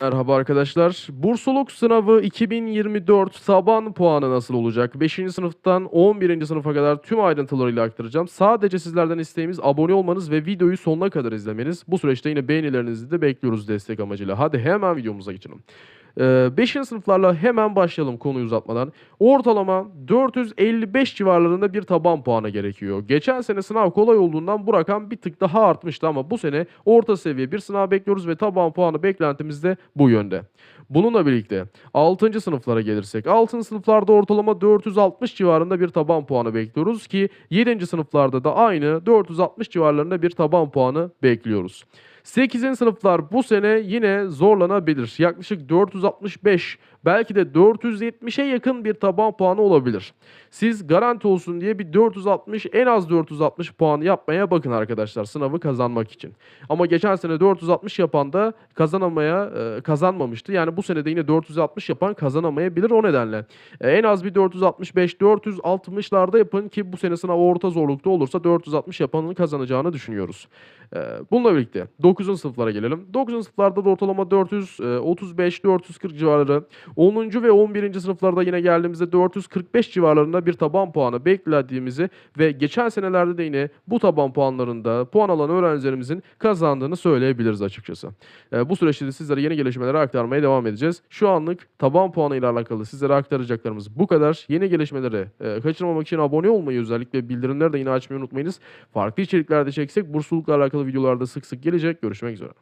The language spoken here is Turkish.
Merhaba arkadaşlar. Bursluluk sınavı 2024 taban puanı nasıl olacak? 5. sınıftan 11. sınıfa kadar tüm ayrıntılarıyla aktaracağım. Sadece sizlerden isteğimiz abone olmanız ve videoyu sonuna kadar izlemenizi. Bu süreçte yine beğenilerinizi de bekliyoruz destek amacıyla. Hadi hemen videomuza geçelim. 5. sınıflarla hemen başlayalım konuyu uzatmadan. Ortalama 455 civarlarında bir taban puanı gerekiyor. Geçen sene sınav kolay olduğundan bu rakam bir tık daha artmıştı ama bu sene orta seviye bir sınav bekliyoruz ve taban puanı beklentimiz de bu yönde. Bununla birlikte 6. sınıflara gelirsek 6. sınıflarda ortalama 460 civarında bir taban puanı bekliyoruz ki 7. sınıflarda da aynı 460 civarlarında bir taban puanı bekliyoruz. 8. sınıflar bu sene yine zorlanabilir. Yaklaşık 465 belki de 470'e yakın bir taban puanı olabilir. Siz garanti olsun diye bir 460 en az 460 puan yapmaya bakın arkadaşlar sınavı kazanmak için. Ama geçen sene 460 yapan da kazanamaya e, kazanmamıştı. Yani bu sene de yine 460 yapan kazanamayabilir o nedenle. E, en az bir 465 460'larda yapın ki bu sene sınav orta zorlukta olursa 460 yapanın kazanacağını düşünüyoruz. E, bununla birlikte 9. sınıflara gelelim. 9. sınıflarda da ortalama 435 440 civarları 10. ve 11. sınıflarda yine geldiğimizde 445 civarlarında bir taban puanı beklediğimizi ve geçen senelerde de yine bu taban puanlarında puan alan öğrencilerimizin kazandığını söyleyebiliriz açıkçası. Ee, bu süreçte de sizlere yeni gelişmeleri aktarmaya devam edeceğiz. Şu anlık taban puanı ile alakalı sizlere aktaracaklarımız bu kadar. Yeni gelişmeleri e, kaçırmamak için abone olmayı özellikle bildirimleri de yine açmayı unutmayınız. Farklı içeriklerde çeksek burslulukla alakalı videolarda sık sık gelecek. Görüşmek üzere.